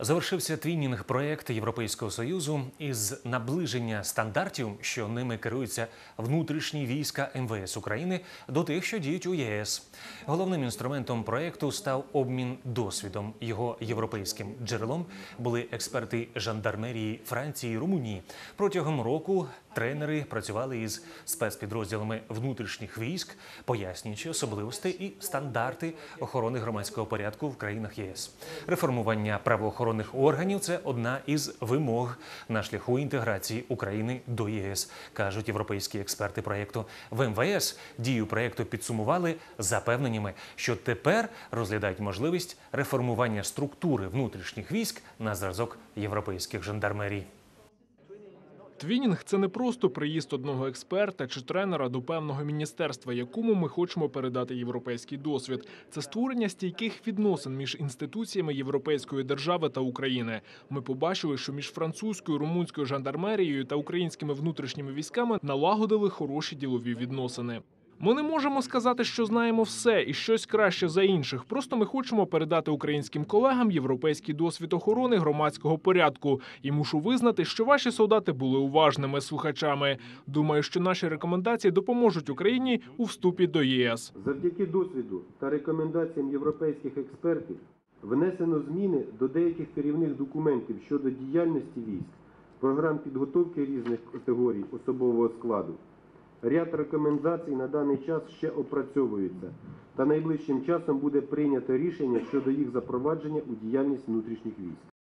Завершився твінінг проєкт Європейського союзу із наближення стандартів, що ними керуються внутрішні війська МВС України до тих, що діють у ЄС. Головним інструментом проєкту став обмін досвідом. Його європейським джерелом були експерти жандармерії Франції і Румунії. Протягом року тренери працювали із спецпідрозділами внутрішніх військ, пояснюючи особливості і стандарти охорони громадського порядку в країнах ЄС. Реформування правоохоронних органів це одна із вимог на шляху інтеграції України до ЄС, кажуть європейські експерти проєкту. В МВС дію проєкту підсумували запевненнями, що тепер розглядають можливість реформування структури внутрішніх військ на зразок європейських жандармерій. Твінінг це не просто приїзд одного експерта чи тренера до певного міністерства, якому ми хочемо передати європейський досвід. Це створення стійких відносин між інституціями європейської держави та України. Ми побачили, що між французькою, румунською жандармерією та українськими внутрішніми військами налагодили хороші ділові відносини. Ми не можемо сказати, що знаємо все і щось краще за інших. Просто ми хочемо передати українським колегам європейський досвід охорони громадського порядку. І мушу визнати, що ваші солдати були уважними слухачами. Думаю, що наші рекомендації допоможуть Україні у вступі до ЄС. Завдяки досвіду та рекомендаціям європейських експертів внесено зміни до деяких керівних документів щодо діяльності військ, програм підготовки різних категорій особового складу. Ряд рекомендацій на даний час ще опрацьовуються, та найближчим часом буде прийнято рішення щодо їх запровадження у діяльність внутрішніх військ.